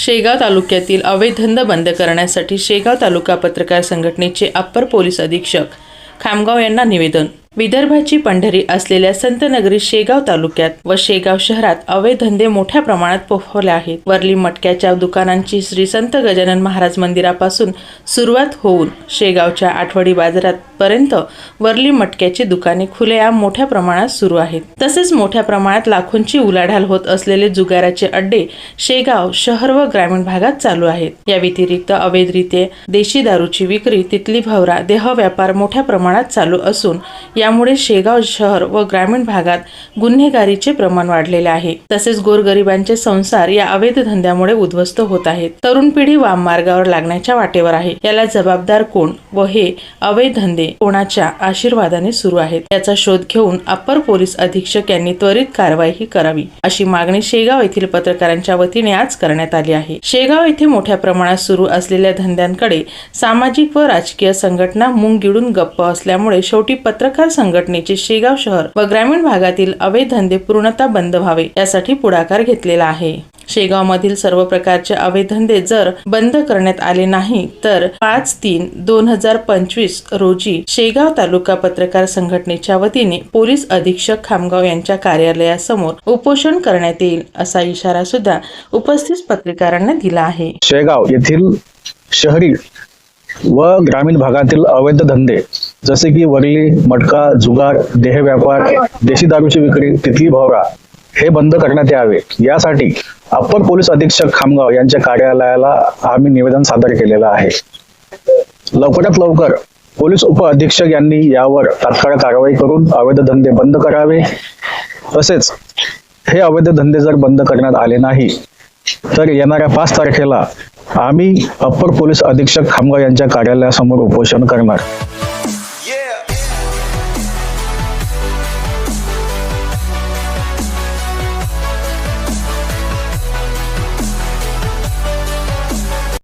शेगाव तालुक्यातील अवैध धंदा बंद करण्यासाठी शेगाव तालुका पत्रकार संघटनेचे अप्पर पोलीस अधीक्षक खामगाव यांना निवेदन विदर्भाची पंढरी असलेल्या संतनगरी शेगाव तालुक्यात व शेगाव शहरात अवैध धंदे मोठ्या प्रमाणात पोफवले आहेत. वरली मटक्याच्या दुकानांची श्री संत गजानन महाराज मंदिरापासून सुरुवात होऊन शेगावच्या आठवडी बाजारात पर्यंत वरली मटक्याची दुकाने खुलेआम मोठ्या प्रमाणात सुरू आहेत. तसेच मोठ्या प्रमाणात लाखोंची उलाढाल होत असलेले जुगाराचे अड्डे शेगाव शहर व ग्रामीण भागात चालू आहेत. या व्यतिरिक्त अवैधरित्या देशी दारूची विक्री तिथली भवरा देह व्यापार मोठ्या प्रमाणात चालू असून या यामुळे शेगाव शहर व ग्रामीण भागात गुन्हेगारीचे प्रमाण वाढलेले आहे. तसेच गोरगरिबांचे संसार या अवैध धंद्यामुळे उद्ध्वस्त होत आहेत. तरुण पिढी वाम मार्गावर लागण्याच्या वाटेवर आहे. याला जबाबदार कोण व हे अवैध धंदे कोणाच्या आशीर्वादाने सुरू आहेत? याचा शोध घेऊन अप्पर पोलीस अधीक्षक यांनी त्वरित कारवाई करावी अशी मागणी शेगाव येथील पत्रकारांच्या वतीने आज करण्यात आली आहे. शेगाव येथे मोठ्या प्रमाणात सुरू असलेल्या धंद्यांकडे सामाजिक व राजकीय संघटना मुंग गिळून गप्प असल्यामुळे शेवटी पत्रकार संघटनेचे शेगाव शहर व ग्रामीण भागातील अवैध धंदे पूर्णतः बंद व्हावे यासाठी पुढाकार घेतलेला आहे. शेगाव मधील सर्व प्रकारचे अवैध धंदे जर बंद करण्यात आले नाही तर पाच तीन दोन हजार पंचवीस रोजी शेगाव तालुका पत्रकार संघटनेच्या वतीने पोलीस अधीक्षक खामगाव यांच्या कार्यालयासमोर उपोषण करण्यात येईल असा इशारा सुद्धा उपस्थित पत्रकारांना दिला आहे. शेगाव येथील शहरी व ग्रामीण भागातील अवैध धंदे जसे की वरली मटका जुगार देह व्यापार देशी दारूची विक्री तिथली भावरा हे बंद करण्यात यावे. यासाठी अप्पर पोलीस अधीक्षक खामगाव यांच्या कार्यालयाला आम्ही निवेदन सादर केलेलं आहे. लवकरात लवकर पोलीस उप अधीक्षक यांनी यावर तात्काळ कारवाई करून अवैध धंदे बंद करावे. तसेच हे अवैध धंदे जर बंद करण्यात आले नाही तर येणाऱ्या पाच तारखेला आम्ही अप्पर पोलीस अधीक्षक खामगाव यांच्या कार्यालयासमोर उपोषण करणार.